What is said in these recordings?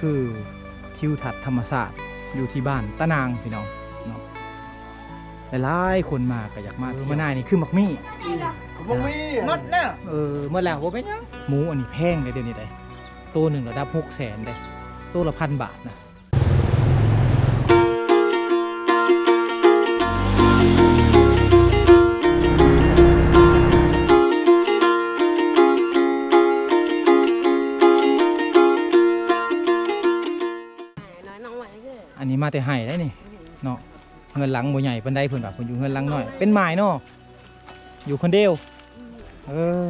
คือทิวทัศน์ธรรมศาสตร์อยู่ที่บ้านตะนางพี่น้องเนาะหลายๆคนมาก็อยากมาที่มานายนี่คือมักมี่บ่มีหมดแล้วเออเมื่อแล้วว่าเป็นหยังหมูอันนี้แพงเลยเดี๋ยวนี้ได้ตัวหนึ่งระดับหกแสนได้ตัวละพันบาทนะ อันนี้มาแต่ไห้ได้นี่เนาะเงินหลังบ่ใหญ่ปานใดเพิ่นว่าเพิ่นอยู่เงินหลังน้อย เป็นไม้เนาะอยู่คนเดียวเออ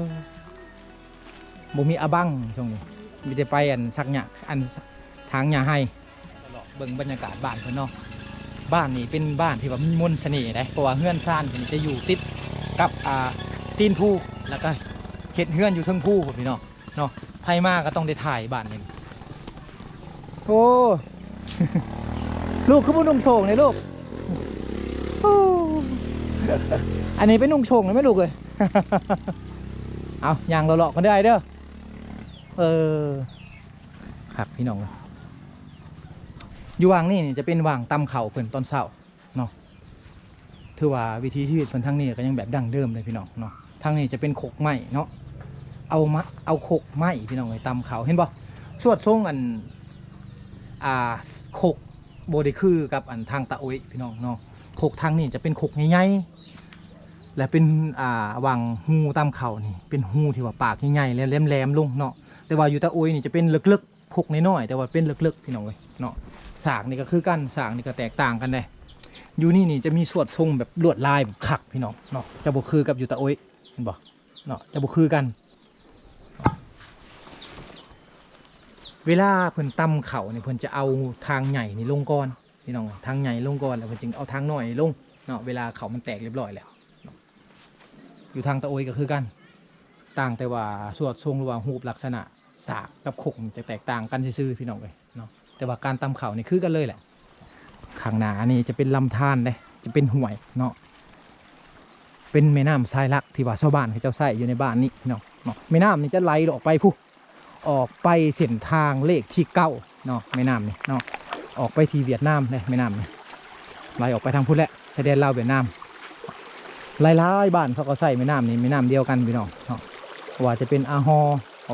บ่มีอาบังช่วงนี้มีแต่ไปอันสักหยะอันทางหญ้าให้เบิ่งบรรยากาศบ้านเพิ่นเนาะบ้านนี่เป็นบ้านที่ว่ามีมนต์เสน่ห์ได้เพราะว่าเฮือนซ่านเพิ่นจะอยู่ติดกับอ่าตีนภูแล้วก็เฮ็ดเฮือนอยู่เทิงภูพุ่นพี่น้องเนาะไผมาก็ต้องได้ถ่ายบ้านนี่โอ้ ลูกคือบุนุ่งโชงเลยลูกโอ้อันนี้เป็นนุ่งโชงเลยไหมลูกเลยเอายางเราเลาะกันได้เด้อ เออครับพี่น้องเลยอยู่วางนี่นี่จะเป็นวางตำเข่าเพิ่นตอนเช้าเนาะ ถือว่าวิธีชีวิตเพิ่นทั้งนี้ก็ยังแบบดั้งเดิมเลยพี่น้องเนาะทางนี้จะเป็นโขกไม้เนาะ เอามะเอาโขกไม้พี่น้องเลยตำเข่าเห็นบ่สวดทรงอัน อ่าโขก โบได้คือกับอันทางตะโอยพี่น้องเนาะโขกทางนี่จะเป็นโขกใหญ่ๆและเป็นอ่าวางหูตามเขานี่ เป็นหูที่ว่าปากใหญ่ๆแล้วแหลมๆลงเนาะแต่ว่าอยู่ตะโอยนี่จะเป็นเลึกๆโขกน้อยๆแต่ว่าเป็นเลึกๆพี่น้องเลยเนาะสากนี่ก็คือกันสากนี่ก็แตกต่างกันเลยอยู่นี่นี่จะมีสวดทรงแบบลวดลายแบบขักพี่น้องเนาะจะบ่คือกับอยู่ตะโอยเห็นบ่เนาะจะบ่คือกัน เวลาเพิ่นตำเขาเนี่ยเพิ่นจะเอาทางใหญ่นี่ลงก่อนพี่น้องทางใหญ่ลงก่อนแล้วเพิ่นจึงเอาทางน้อยลงเนาะเวลาเขามันแตกเรียบร้อยแล้ว อยู่ทางตะโอยก็คือกัน ต่างแต่ว่าสวดทรงหรือว่ารูปลักษณะสากกับขกมันจะแตกต่างกันซื่อๆพี่น้องเลยเนาะแต่ว่าการตำเขานี่คือกันเลยแหละข้างหน้านี่จะเป็นลำธารเลยจะเป็นห่วยเนาะเป็นแม่น้ำทรายลักที่ว่าชาวบ้านเขาเจ้าใส่อยู่ในบ้านนี่เนาะเนาะแม่น้ำนี่จะไหลออกไปผู้ ออกไปเส้นทางเลขที่เก้าเนาะแม่น้ำนี่เนาะออกไปที่เวียดนามเลยแม่น้ำนี่ไหลออกไปทางพุทธและชายแดนลาวเวียดนามหลายๆบ้านเขาก็ใส่แม่น้ำนี่แม่น้ำเดียวกันพี่น้องเนาะว่าจะเป็นอาฮอ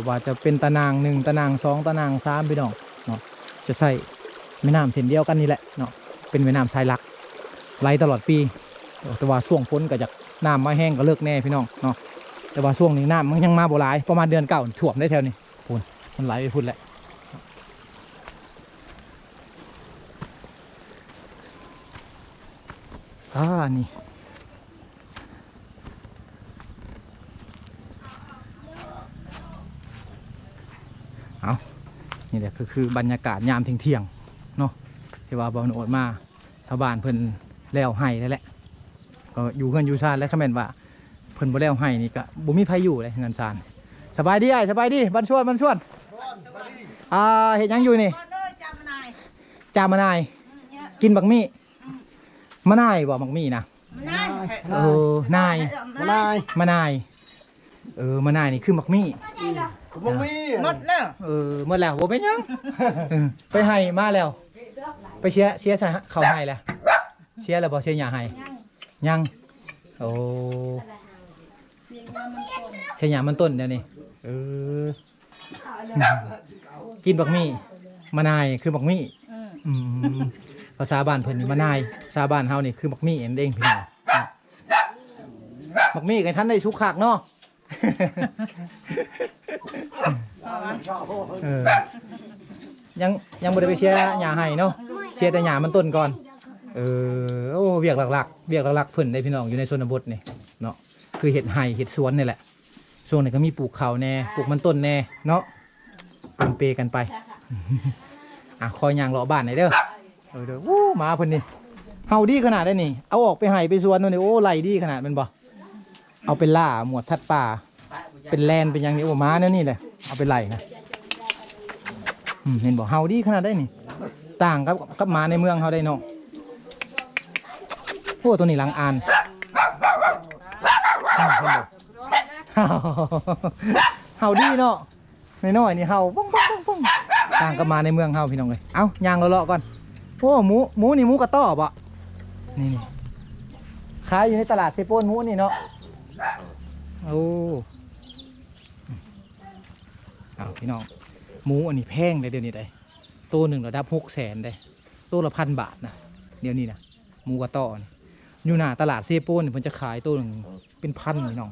ว่าจะเป็นตะนางหนึ่งตะนางสองตะนางสามพี่น้องเนาะจะใส่แม่น้ำเส้นเดียวกันนี่แหละเนาะเป็นแม่น้ำสายหลักไหลตลอดปีแต่ว่าช่วงฝนก็จะน้ำมาแห้งก็เลิกแน่พี่น้องเนาะแต่ว่าช่วงนี้น้ำมันยังมาโบหลายประมาณเดือนเก่าถ่วมได้แถวนี้ มันไหลไปพุ่นแหละอ่านี่เอานี่แหละคือคือบรรยากาศยามเที่ยงๆเนาะที่ว่าบอลโอดมาชาวบ้านเพิ่นแล้วให้แล้วแหละก็อยู่เงินอยู่ชาติแล้วคอมเมนว่าเพิ่นบ่แล้วให้นี่ก็บ่มีไผอยู่เลยเงินชาติสบายดีไอ้สบายดีบันชวนบันชวน อ่าเห็นยังอยู่นี่หมดเลยจำนายจามะนายเนี่ยกินบักมี่มะนายบ่บักมี่นะนายเออนายบ่นายมะนายเออมะนายนี่คือบักมี่บ่มีหมดแล้วเออเมื่อแล้วบ่เป็นหยังเออไปให้มาแล้ว ไปเชียร์เชียร์ใส่เขาให้แล้วเชียร์แล้วบ่เชียร์หยาให้ยังโอ้เชียร์หยามันต้นเดี๋ยวนี้เออ กินบักมี่มะนายคือบักมี่อืมอืมภาษาบ้านเพิ่นนี่มานายภาษาบ้านเฮานี่คือบักมี่เองเด้งพี่น้องบักมี่กันท่านได้สุกขากเนาะ เออยังยังบ่ได้ไปเชียร์หญ้าให้เนาะเชียร์แต่หญ้ามันต้นก่อน เออโอ้เวียกหลักๆเวียกหลักๆเพิ่นได้พี่น้องอยู่ในชนบทนี่เนาะคือเห็ดไห่เห็ดสวนนี่แหละช่วงนี้ก็มีปลูกข้าวแน่ปลูกมันต้นแน่เนาะ ปนเปกันไปอะคอยยางเลาะบ้านหน่อยเด้อเออเด้อวู้หมาเพิ่นนี่เฮาดีขนาดได้นี่ เอาออกไปไห้ไปสวนนู่นนี่โอ้ไหลดีขนาดแมันบ่เอาไปล่าหมวดสัตว์ป่า เป็นแลนเป็นหยังนี่โอ้หมาเนี่ยนี่แหละเอาไปไล่นะอืมเห็นบ่เฮาดีขนาดได้นี่ ต่างกับกับหมาในเมืองเฮาได้เนาะโอ้ตัวนี้หลังอ่านอืมเห็นบ่เฮาเฮาดีเนาะ น้อยๆนี่เฮาป้องป้องป้องป้องต่างก็มาในเมืองเฮาพี่น้องเลยเอ้าย่างเลาะๆก่อนโอ้หมูหมูนี่หมูกระต้อบ่นี่นี่ขายอยู่ในตลาดเซโปนหมูนี่เนาะโอ้เอาพี่น้องหมูอันนี้แพงเลยเดี๋ยวนี้ได้ตัวหนึ่งระดับหกแสนได้ตัวละพันบาทนะเดี๋ยวนี้นะหมูกระต้อนี่อยู่หน้าตลาดเซโปนนี่เพิ่นจะขายตัวหนึ่งเป็นพันพี่น้อง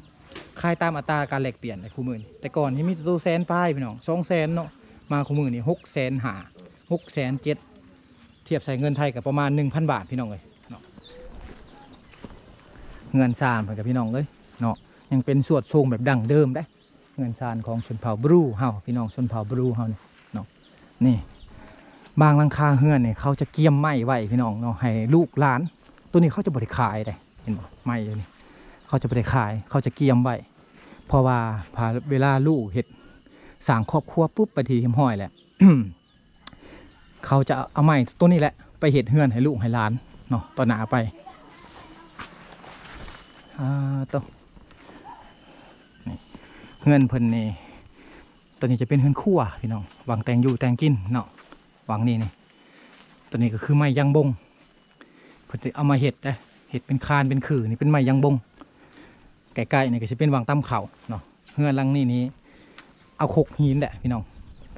ขายตามอัตราการแลกเปลี่ยนในคู่มือนี่แต่ก่อนที่มีตัวแสนป้ายพี่น้องสองแสนเนาะมาคู่มือนี่หกแสนหาหกแสนเจ็ดเทียบใส่เงินไทยกับประมาณหนึ่งพันบาทพี่น้องเลยเนาะเงินซานเหมือนกับพี่น้องเลยเนาะยังเป็นสวดทรงแบบดั้งเดิมได้ เงินซานของชนเผ่าบรูเฮาพี่น้องชนเผ่าบรูเฮานี่เนาะนี่บางลังคาเฮือนเนี่ยเขาจะเกี่ยมไม้ไว้พี่น้องเนาะให้ลูกหลาน ตัวนี้เขาจะบริขายได้เห็นบ่ไม้ตัวนี้ เขาจะบริขาย เขาจะเกี่ยมไว้เพราะว่าพาเวลาลูกเห็ดสร้างครอบครัวปุ๊บไปทีหิมห้อยแหละเขาจะเอาไม้ต้นนี้แหละ ไปเห็ดเฮือนให้ลูกให้หลานเนาะต่อหนาไปอ่าต่อเฮือนเพิ่นนี่ตัวนี้จะเป็นเฮือนคั่วพี่น้องวางแตงอยู่แตงกินเนาะวางนี่นี่ตัวนี้ก็คือไม้ยางบงเพิ่นจะเอามาเห็ดนะเห็ดเป็นคานเป็นขื่อนี่เป็นไม้ยางบง ใกล้ๆนี่ก็จะเป็นวางตั้มเขาเนาะเฮือนลังนี้นี้เอาหกหินแหละพี่น้อง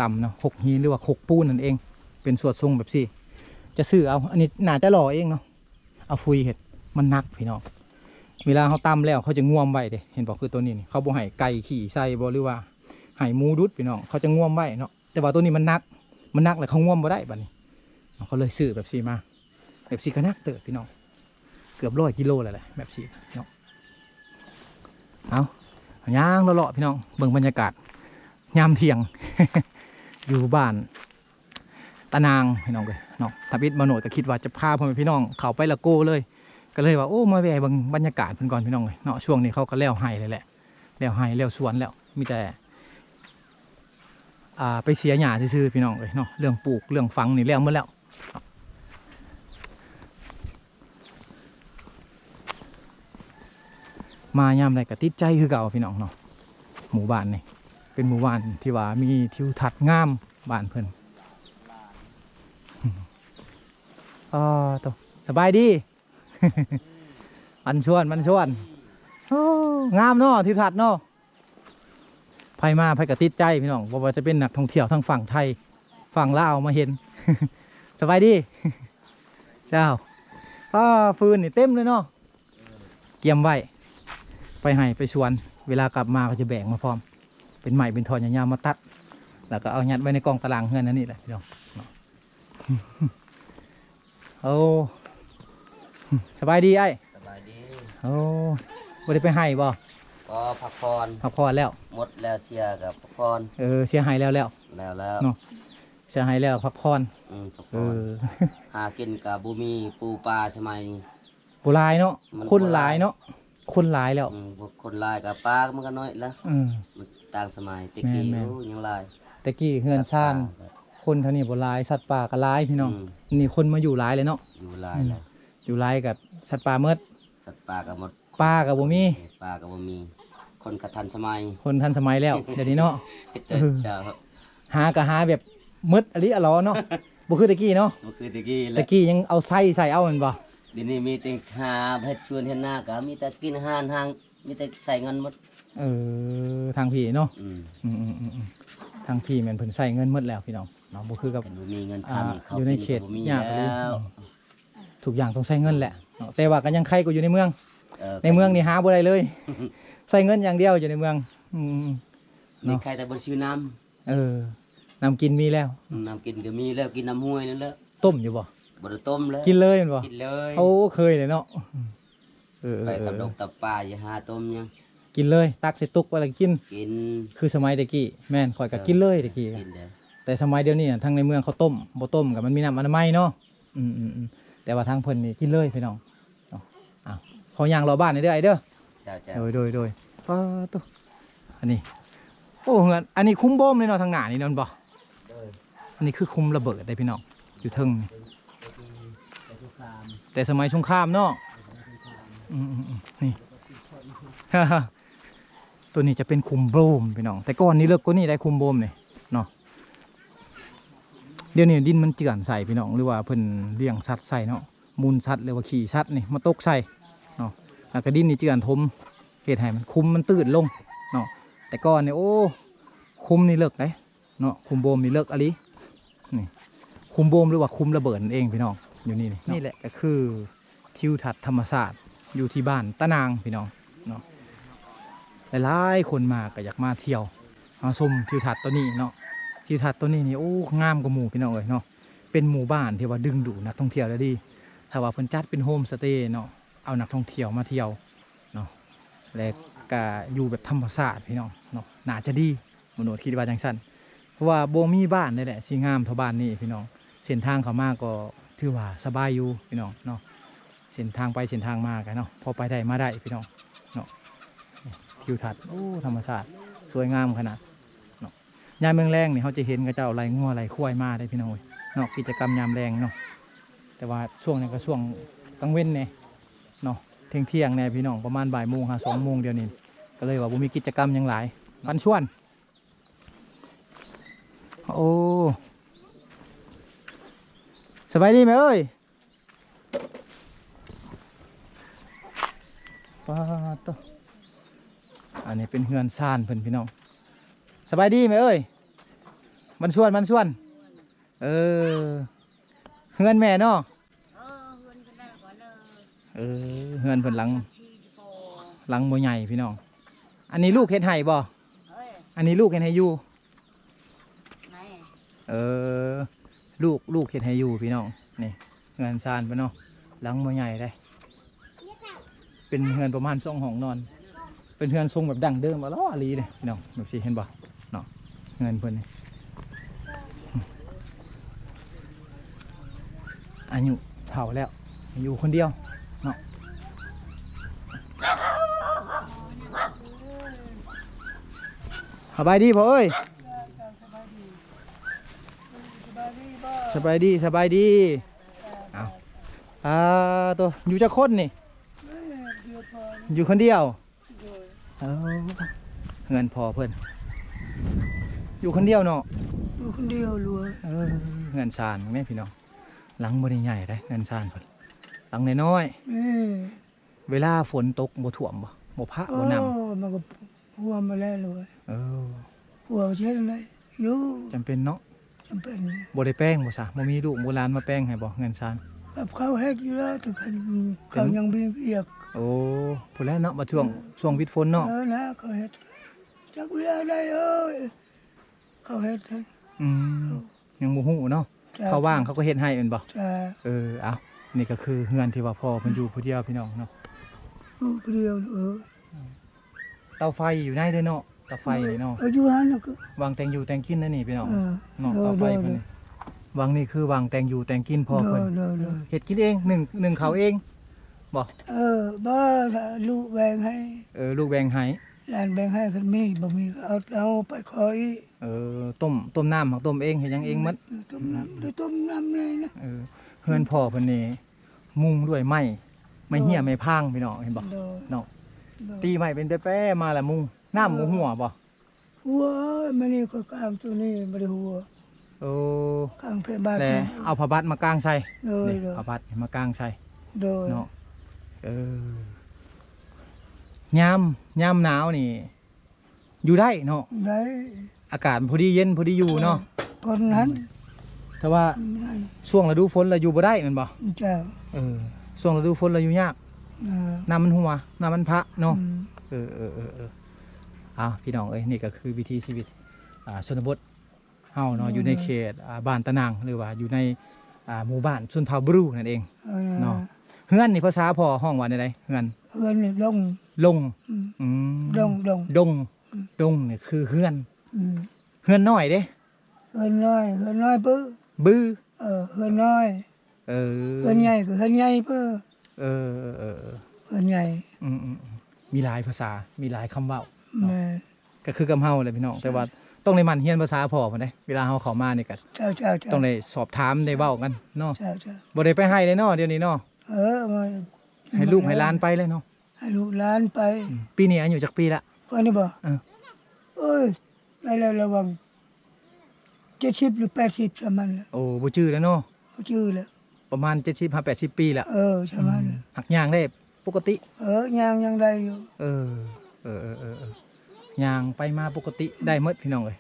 ต่ำเนาะหกหินหรือว่าหกปูนนั่นเอง เป็นสวดทรงแบบสี่ จะซื้อเอาอันนี้หนาจะหล่อเองเนาะเอาฟุยเห็ดมันนักพี่น้องเวลาเขาตำแล้วเขาจะง่วมไว้เด้เห็นบอกคือตัวนี้นี่เขาบ่ให้ไก่ขี่ใส่บ่หรือว่าให้มูดุดพี่น้องเขาจะง่วมไว้เนาะแต่ว่าตัวนี้มันนักมันนักเลยเขาง่วมบ่ได้บัดนี้เขาเลยซื้อแบบสี่มา แบบสี่ก็นักเติบพี่น้องเกือบร้อยกิโลเลยแหละแบบสี่เนาะ เอาย่างเลาะๆพี่น้องเบิ่งบรรยากาศยามเที่ยง อยู่บ้านตะนางพี่น้องเลยเนาะทับิดมาโหนดก็คิดว่าจะพาพ่อแม่พี่น้องเขาไปละโก้เลย ก็เลยว่าโอ้มาแวะบิ่งบรรยากาศเพิ่นก่อนพี่น้องเลยเนาะช่วงนี้เขาก็แล้วไห้เลยแหละแล้วไห้แล้วสวนแล้วมีแต่อ่าไปเสียหญ้าซื่อๆพี่น้องเลยเนาะเรื่องปลูกเรื่องฝังนี่แล้วหมดแล้ว มายามใดก็ติดใจคือเก่าพี่น้องเนาะหมู่บ้านนี่เป็นหมู่บ้านที่ว่ามีทิวทัศน์งามบ้านเพิ่นอ๋อตัวสบายดีมันชวนมันชวนงามเนาะทิวทัศน์เนาะไผมาไผก็ติดใจพี่น้องว่าจะเป็นนักท่องเที่ยวทั้งฝั่งไทยฝั่งลาวมาเห็น สบายดี เจ้าอ้าฟืนนี่เต็มเลยเนาะเกียมไว้ ไปให้ไปชวน เวลากลับมาก็จะแบ่งมาพร้อม เป็นใหม่เป็นทอนยาวๆมาตัด แล้วก็เอายัดไว้ในกล่องตารางเงินนั่นนี่แหละพี่น้องเนาะโอ้สบายดีไอ้สบายดีโอ้บ่ได้ไปให้บ่ก็พักผ่อนพักผ่อนแล้ว หมดแล้วเสียกับพักผ่อนเออเสียหายแล้วแล้วแล้วแล้วเนาะเสียหายแล้วพักผ่อนอืมพักเอผ่อนอหากินกับบุมีปูปลาสมัยนี้ผู้หลายเนาะมันคนหลายเนาะ คนหลายแล้ว อืมพวกคนลายกับปลามันก็น้อยแล้วเออมันต่างสมัยตะกี้แม่นๆ โอ้ยังลายแต่กี้เฮือนซ่าน คนเท่านี้บ่หลาย สัตว์ป่าก็หลายพี่น้อง มนี่คนมาอยู่หลายเลยเนาะ อยู่ลายแล้วอยู่หลายกับสัตว์ป่าเมด สัตว์ป่ากับหมดปลากับบ่มีปลากับบุมี คนกระทันสมัยคนทันสมัยแล้ว เดี๋ยวนี้เนาะเตเจ้าหาก็หาแบบมืดอลิอะลอเนาะ บ่คือตะกี้เนาะมันคือตะกี้แหตะละกี้ยังเอาไส้ใส่เอาแมันบ่เดี๋ยวนี้มีแต่หาเฮ็ดชวนเฮ็ดหน้าก็มีแต่กินอาหารทางมีแต่ใส่เงินหมดเออทางพี่เนาะอืมอืมอืมอืมอืมทางพี่แม่นเพิ่นใส่เงินหมดแล้วพี่น้องเนาะบ่คือกับแต่บ่มีเงินอ่าทำเขาอยู่ในกิเขตก็บ่มียากเลยแล้วทุกอย่างต้องใช้เงินแหละเนาะแต่ว่าก็ยังใครก็อยู่ในเมืองอในเมืองนี่หาบ่ได้เลย ใช้เงินอย่างเดียวอยู่ในเมืองอืมนี่เนาะใครแต่บนชื่อน้เออน้ำกินมีแล้วำน้ำกินก็มีแล้วกินน้ำห้วยนั่นแหละต้มอยู่บ่ บไดต้มแล้วกินเลยแม่นบ่กินเลยโอ้เคยเลยเนาะเออเอไปอเอกับดออกตับปลาอย่าหาต้มยังกินเลย ตักใส่ตุกไว้แล้วกิน กินคือสมัยตะกี้แม่นข่อยก็กินเลยตะกี้กินเด้อแต่สมัยเดี๋ยวนี้น่ะทางในเมืองเขาต้มบ่ต้มกับมันมีน้ำอนามัยเนาะอืมอืมอืมแต่ว่าทางเพิ่นนี่กินเลยพี่น้องเอาอ้าวขอย่างรอบ้านหน่อยเด้อไอ้เด้อเจ้าเจ้าโดยโดยโดยป้าตุ๊อันนี้ โอ้เงินอันนี้คุ้มโบมเลยเนาะทางหน้านี่เนาะบ่เด้ออันนี้คือคุ้มระเบิดได้พี่น้อง อยู่เทิงนี่ไปทุกคาม แต่สมัยสงครามเนาะอืมอืมอืมนี่ตัวนี้จะเป็นคุมโบมพี่น้อง แต่ก่อนนี้เลิกกว่านี้ได้คุมโบมเนี่เนาะเดี๋ยวนี้ดินมันเจือนใส่พี่น้องหรือว่าเพิ่นเลี้ยงสัตว์ใส่เนาะมูลสัตว์หรือว่าขี่สัตว์นี่มาตกใส่เนาะแล้วก็ดินนี่เจือนทมเฮ็ดให้มันคุมมันตื้นลงเนาะแต่ก่อนเนี่ยโอ้คุมนี่เลิกเลยเนาะคุมโบมนี่เลิกอะลินี่คุมโบมหรือว่าคุมระเบิดนั่นเองพี่น้อง อยู่นี่นี่นี่แหละก็คือทิวทัศน์ธรรมศาสตร์อยู่ที่บ้านตะนางพี่น้องเนาะหลายๆคนมาก็อยากมาเที่ยวมาชมทิวทัศน์ตัวนี้เนาะทิวทัศน์ตัวนี้นี่โอ้งามกว่าหมู่พี่น้องเอ้ยเนาะเป็นหมู่บ้านที่ว่าดึงดูดนักท่องเที่ยวได้ดีถ้าว่าเพิ่นจัดเป็นโฮมสเตย์เนาะเอานักท่องเที่ยวมาเที่ยวเนาะและก็อยู่แบบธรรมชาสติพี่น้องเนาะน่าจะดีมโนคิดว่าจังซั่นเพราะว่าโบมีบ้านนี่แหละสิงามเท่าบ้านนี้พี่น้องเส้นทางเขามากก็ ถือว่าสบายอยู่พี่น้องเนาะเส้นทางไปเส้นทางมากันเนาะพอไปได้มาได้พี่น้องเนาะทิวทัศน์โอ้ธรรมชาติสวยงามขนาดยามเมืองแรงเนี่ยเขาจะเห็นกระเจ้าไรงัวไรควายมาได้พี่น้องเนาะกิจกรรมยามแรงเนาะแต่ว่าช่วงนี้ก็ช่วงกลางเว้นเนี่ยเนาะเที่ยงเที่ยงเนี่ยพี่น้องประมาณบ่ายโมงหาสองโมงเดียวนี่ก็เลยว่าบ่มีกิจกรรมยังหลายปันชวน โอ้ สบายดีไหมเอ้ยป้าดโตอันนี้เป็นเฮือนซ่านเพิ่นพี่น้องสบายดีไหมเอ้ย มันชวนมันชวน เออ เฮือนแม่เนาะเออ เฮือนเพิ่นหลัง หลังบ่ใหญ่พี่น้อง อันนี้ลูกเฮ็ดให้บ่อันนี้ลูกเฮ็ดให้อยู่เออ ลูกลูกเฮ็ดให้อยู่พี่น้องนี่เฮือนซานพิ่นเนาะหลังบ่ใหญ่ได้ เป็นเฮือนประมาณสองห้องนอน เป็นเฮือนทรงแบบดั้งเดิมมาล้ออาลีเลยพี่น้องแบบสิเห็นบ่เนาะเงินเพิ่นนี่อายุเฒ่าแล้วอยู่คนเดียวเนาะสบายดีพ่อเอ้ย สบายดีสบายดีเอาอ่าตัวอยู่จะคนนี่ อยู่คนเดียวเอาเงินพอเพื่อนอยู่คนเดียวเนาะอยู่คนเดียวลัวเออเงินชานแม่พี่น้องหลังบ่ได้ใหญ่ได้เงินชานเพิ่นหลังน้อยอืมๆเวลาฝนตกบ่ท่วมบ่บ่พระโอ้บ่น้มันก็พัวมาแล้วลัวำเออพัวเช่นไรอยู่จำเป็นเนาะ จำเป็นบ่ได้แป้งบ่ซะบ่มีลูกโบราณมาแป้งให้บ่เงินชานกับเขาเฮ็ดอยู่แล้วถึงเขาเขายังมีเวียกโอ้พุ่นแล้วเนาะบ่ช่วงช่วงวิดฝนเนาะเออนะเขาเฮ็ดจักเวลาได้เอ้ยเขาเฮ็ดให้อืมยังบ่ฮู้เนาะจ้เขาว่างเขาก็เฮ็ดให้แม่นบ่จ้าเออเอานี่ก็คือเฮือนที่ว่าพ่อเพิ่นอยู่ผู้เดียวพี่น้องเนาะลูกเดียวเออเตาไฟอยู่ในเด้อเนาะเตาไฟนี่เนาะเอออยู่หันน่ะก็ วางแตงอยู่แตงกินนั่นนี่พี่น้องเออเนาะเออเตาไฟเออเพิ่นนี่วางนี่คือวางแตงอยู่แตงกินพอเด้เพิ่อนเด้อเด้อ เฮ็ดกินเองหนึ่งหนึ่งเขาเองบ่เออบ้าละลูกแบ่งให้เออลูกแบ่งให้หลานแบ่งให้คันมีบ่มีก็เอาเอาไปขออีกเออต้มต้มน้ำของต้มเองเฮ็ดหยังเองหมัดต้มน้ำด้วยต้มน้ำเลยนะเออเฮือนพ่อเพิ่นนี่มุงด้วยไม้ไม้เหี้ยไม้พางพี่น้องเห็นบ่โดยเนาะโดยตีไม้เป็นแป้ๆมาละมุง น้ำหมูหัวบ่หัวมันนี่ก็กลางตัวนี้บ่ได้หัวโอ้กลางเพบาทแล้วเอาผ้าบัดมากางใส่โดยนี่โดยผ้าบัดมากางใส่โดยเนาะเออยามยามหนาวนี่ อยู่ได้เนาะได้อากาศพอดีเย็นพอดีอยู่เนาะคนนั้นแต่ว่าไม่ได้ช่วงฤดูฝนเราอยู่บ่ได้แมันบ่เจ้าเออช่วงฤดูฝนเราอยู่ยากเออน้ำมันหัวน้ำมันพระเนาะอืมเออเออเออเอออ้าวพี่น้องเอ้ยนี่ก็คือวิถีชีวิตอ่าชนบทเฮาเนาะอยู่ในเขตอ่าบ้านตะนางหรือว่าอยู่ในอ่าหมู่บ้านชนเผ่าบรูนั่นเองเออเนาะเฮือนนี่ภาษาพ่อห้องว่าใดๆเฮือนเพื่อนนี่ลงลงอืมอืมลงลงดงอืมดงเนี่ยคือเฮือนอืมเฮือนน้อยเด้เพื่อนน้อยเพื่อนน้อยเปื้อบื้อเออเพื่อนน้อยเออเพื่อนใหญ่ก็เพื่อนใหญ่เปื้อเออเออเออเออเพื่อนใหญ่อืมอืมอืมมีหลายภาษามีหลายคำเว้า แม่ก็คือกำเฮาเลยพี่น้องแต่ว่าต้องในมันเฮียนภาษาพ่อพุ่นเด้เวลาเฮาเข้ามานี่ก็เจ้าเจ้าเจ้าต้องได้สอบถามได้เว้ากันเนาะเจ้าเจ้าบ่ได้ไปให้เลยเนาะเดี๋ยวนี้เนาะเออมาให้ลูกให้หลานไปเลยเนาะให้ลูกหลานไปอืมปีนี้อายุจักปีละเพื่อนนี่บ่เออเอ้ยไปแล้วระวังเจ็ดสิบหรือแปดสิบประมาณนั้นโอ้บ่จื้อแล้วเนาะเขาชื่อแล้วประมาณ70 80ปีแล้วเออประมาณนั้นหักย่างได้ปกติ เออยังยังได้อยู่เออ เออเออเออเออย่างไปมาปกติได้หมดพี่น้องเอ้ย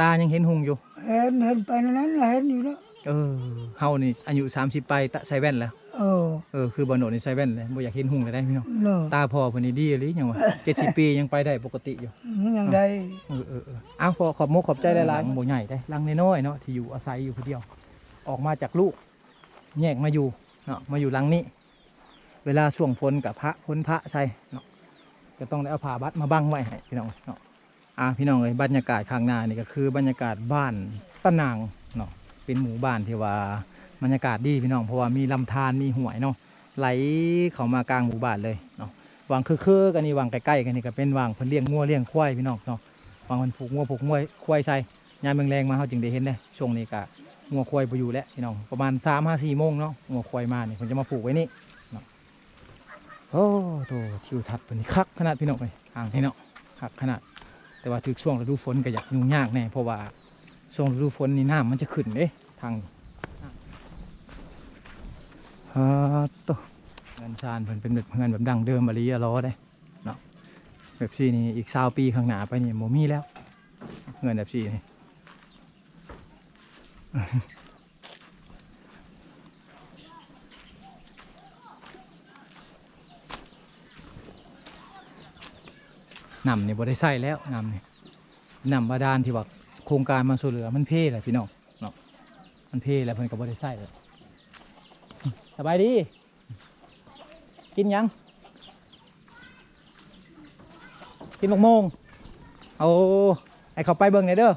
ตายังเห็นหุงอยู่ เห็นเห็นไปนั้นน่ะเห็นอยู่แล้วเออเฮานี่อายุ30ไปตะใส่แว่นแล้วเออเออคือบ่โนดนี่ใส่แว่นเลยบ่อยากเห็นหุงเลยได้พี่น้องเนอะตาพ่อเพิ่นนี่ดีอีหรือยังวะ70ปียังไปได้ปกติอยู่ยังได้เออเออเอออ้าวพอขอบมกขอบใจหลายๆบ่ใหญ่ได้ลังน้อยๆเนาะที่อยู่อาศัยอยู่ผู้เดียว ออกมาจากลูกแยกมาอยู่เนาะมาอยู่หลังนี้ เวลาช่วงฝนกับพระพ้นพระใช่เนาะ ก็ต้องได้เอาผ้าบัดมาบังไว้ให้พี่น้องเนาะอ่าพี่น้องเอ้ยบรรยากาศข้างหน้านี่ก็คือบรรยากาศบ้านตะนางเนาะเป็นหมู่บ้านที่ว่าบรรยากาศดีพี่น้องเพราะว่ามีลำธารมีห้วยเนาะไหลเข้ามากลางหมู่บ้านเลยเนาะวางคือๆกันนี่วางใกล้ๆกันนี่ก็เป็นวางเพิ่นเลี้ยงงัวเลี้ยงควายพี่น้องเนาะวางเพิ่นผูกงัวผูกงัวควายใส่ยามแรงๆมาเฮาจึงได้เห็นเด้ช่วงนี้ก็งัวควายบ่อยู่แล้วพี่น้องประมาณ3 5 4โมงเนาะงัวควายมาเนี่เพิ่นจะมาผูกไว้นี่ โอ้โตทิวทัศน์เป็นคักขนาดพี่น้องเลยทางพี่น้องคักขนาด แต่ว่าถึงช่วงฤดูฝนก็อยากยุ่งยากแน่เพราะว่าช่วงฤดูฝนนี่น้ำมันจะขึ้นเด้ทางนี้ฮาโตเงินชานเพิ่นเป็นแบบเงินแบบดังเดิมบริยาล้อได้เนาะแบบซี่นี่อีกสาวปีข้างหน้าไปนี่โมมีแล้ว เงินแบบซี่นี่ นำนี่บ่ได้ใส่แล้วนำนี่นำบาดาลที่ว่าโครงการมาสู่เหลือมันเพ่แหละพี่น้องเนาะมันเพ่แล้วเพิ่นก็บ่ได้ใส่เลยสบายดี กินยังกินมกโมงเอาไอ้เขาไปเบิ่งหน่อยเด้อ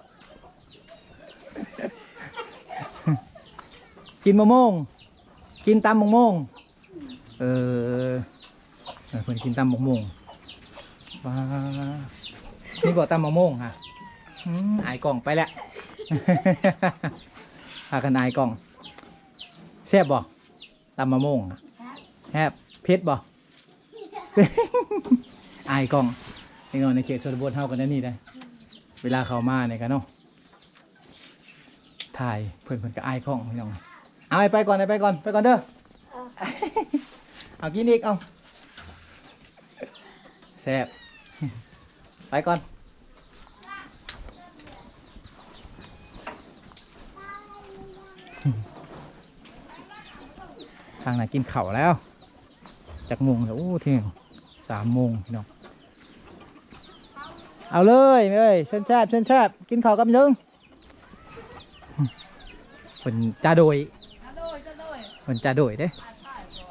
กินมะม่วงกินตำมะม่วงเออเออเพิ่นกินตำมะม่วง ว้านี่บอกตำมะม่วงค่ะอืมอายกล่องไปแล้วพากันอายกล่องแซ่บบ่ตำมะม่วงอะแซ่บเผ็ดบ่ อายกล่องนี่เนาะในเขตชนบทเฮากันนั่นนี่ได้ เวลาเขามาเนี่ยกันเนาะถ่ายเพื่อนเพื่อนก็อายกล่องพี่น้องเอาไอ้ไปก่อนไอ้ไปก่อนไปก่อนเด้อเอากินอีกเอาแซ่บ ไปก่อนทางไหนกินเข่าแล้ว จากโมงแล้วโอ้เที่ยงสามโมงพี่น้องเอาเลยเอ้ยเส้นแซบเส้นแซบกินข้าวกับยังเป็นจ่าโดยเป็นจ่าโดยเด้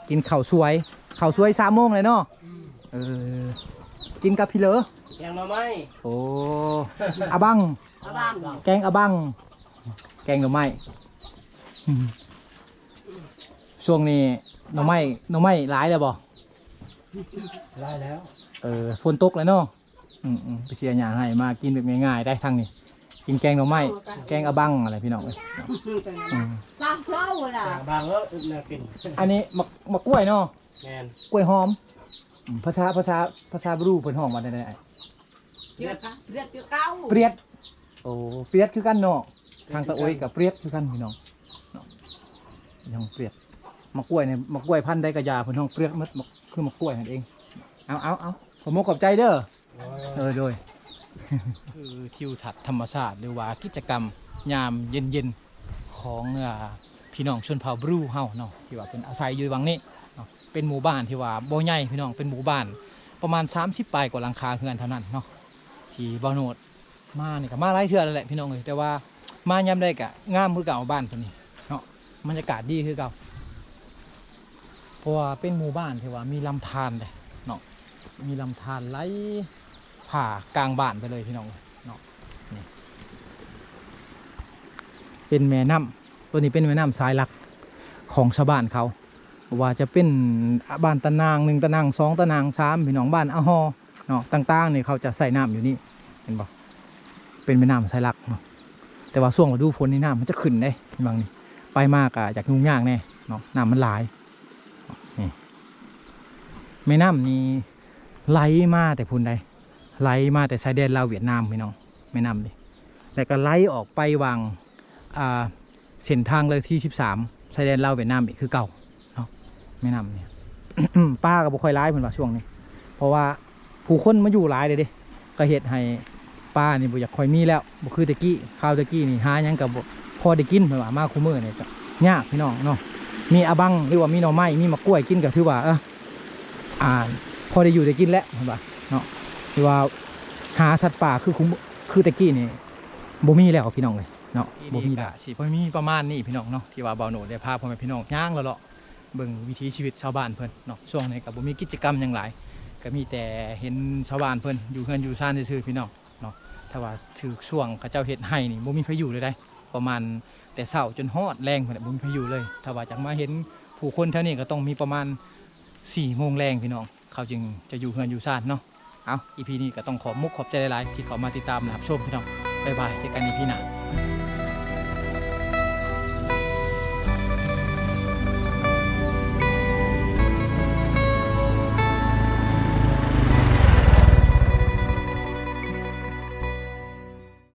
กินข้าวสวยข้าวสวยสามโมงเลยเนาะเออกินกับพี่เหลอ แกงหน่อไม้โอ้อาบังอาบ้างแกงอาบัง แกงหน่อไม้อืมช่วงนี้หน่อไม้หน่อไม้ร้ายแล้วบ่ได้แล้วเออฝนตกแล้วเนาะอืมอืมไปเสียหยาให้มากินแบบง่ายๆได้ทั้งนี้กินแกงหน่อไม้แกงอาบังอะไรพี่น้องเอ้ยอืมลากเท้าล่ะแกงบางแล้วน่ากินอันนี้มะมะกล้วยเนาะ แมนกล้วยหอมอืมภาษาภาษาภาษาบรูเพิ่นห้องว่าได้ได เรียกเรียกเก้าเปรียด โอ้ เปรียดคือกันเนาะ ทางตะโอยกับเปรียดคือกันพี่น้องเนาะยังเปรียดมะกล้วยเนี่ยมะกล้วยพันธุ์ได้กระยาเพิ่นห้องเปรียดหมัดมะคือมะกล้วยนั่นเอง เอาเอาเอาผมมกขอบใจเด้อ เออโดย คือทิวทัศน์ธรรมชาติหรือว่ากิจกรรมยามเย็นๆของอ่าพี่น้องชนเผ่าบรูเฮาเนาะที่ว่าเป็นอาศัยอยู่วังนี้เนาะเป็นหมู่บ้านที่ว่าบ่ใหญ่พี่น้องเป็นหมู่บ้านประมาณ 30ปลายกว่าหลังคาเฮือนเท่านั้นเนาะ ที่บ่าวโนดมานี่ก็มาหลายเทื่อแล้วแหละพี่น้องเอ้ยแต่ว่ามายามใดก็งามคือเก่าบ้านตัวนี้เนาะบรรยากาศดีคือเก่าเพราะว่าเป็นหมู่บ้านที่ว่ามีลำธารเลยเนาะมีลำธารไหลผ่ากลางบ้านไปเลยพี่น้องเนาะนี่เป็นแม่น้ำตัวนี้เป็นแม่น้ำสายหลักของชาวบ้านเขา ว่าจะเป็นบ้านตะนางหนึ่งตะนางสองตะนางสามพี่น้องบ้านอะฮอ เนาะต่างๆนี่เขาจะใส่น้ำอยู่นี่เห็นบ่เป็นแม่น้ำสายหลักเนาะแต่ว่าช่วงฤดูฝนนี่น้ำมันจะขึ้นได้บางนี่ไปมากอะจากยุ่งยากแน่เนาะน้ำมันหลายนี่แม่น้ำนี่ไหลมาแต่พุ่นใดไหลมาแต่ชายแดนลาวเวียดนามพี่น้องแม่น้ำดิแล้วก็ไหลออกไปวางอ่าเส้นทางเลยที่ 13ชายแดนลาวเวียดนามอีกคือเก่าเนาะแม่น้ำเนี่ยป้าก็บ่ค่อยร้ายเหมือนว่าช่วงนี้ เพราะว่า ผู้คนมาอยู่หลายเลยเดิก็เฮ็ดให้ป้านี่บ่อยากค่อยมีแล้วบ่คือตะกี้ข้าวตะกี้นี่หาหยังกับบ่พอได้กินเหมือนว่ามาคุ้มื้อนี่จะยากพี่น้องเนาะมีอาบังหรือว่ามีหน่อไม้มีมะกล้วยกินก็ถือว่าเอออ่าพอได้อยู่ได้กินแล้วเหมือนว่าเนาะที่ว่าหาสัตว์ป่าคือคุ้มคือตะกี้นี่บ่มีแล้วพี่น้องเลยเนาะบ่มีล้วสิบ่มีประมาณนี้พี่น้องเนาะที่ว่าเบาโหนดได้พาพ่อแม่พี่น้องย่างแล้วเลาะเบิ่งวิถีชีวิตชาวบ้านเพิ่นเนาะช่วงนี้ก็บ่มีกิจกรรมหยังหลาย ก็มีแต่เห็นชาวบ้านเพิ่นอยู่เฮือนอยู่ซ่านซื่อๆพี่น้องเนาะถ้าว่าถือช่วงเขาเจ้าเฮ็ดให้นี่บ่มีพายุเลยได้ ประมาณแต่เช้าจนฮอดแรงพุ่นน่ะบ่มีพายุเลย ถ้าว่าจักมาเห็นผู้คนแถวนี้ก็ต้องมีประมาณ4โมงแรงพี่น้อง เขาจึงจะอยู่เฮือนอยู่ซ่านเนาะเอา EP นี้ก็ต้องขอมุกขอบใจหลายๆที่เขามาติดตามนะครับชมพี่น้องบ๊ายบายเจอกัน EP หน้า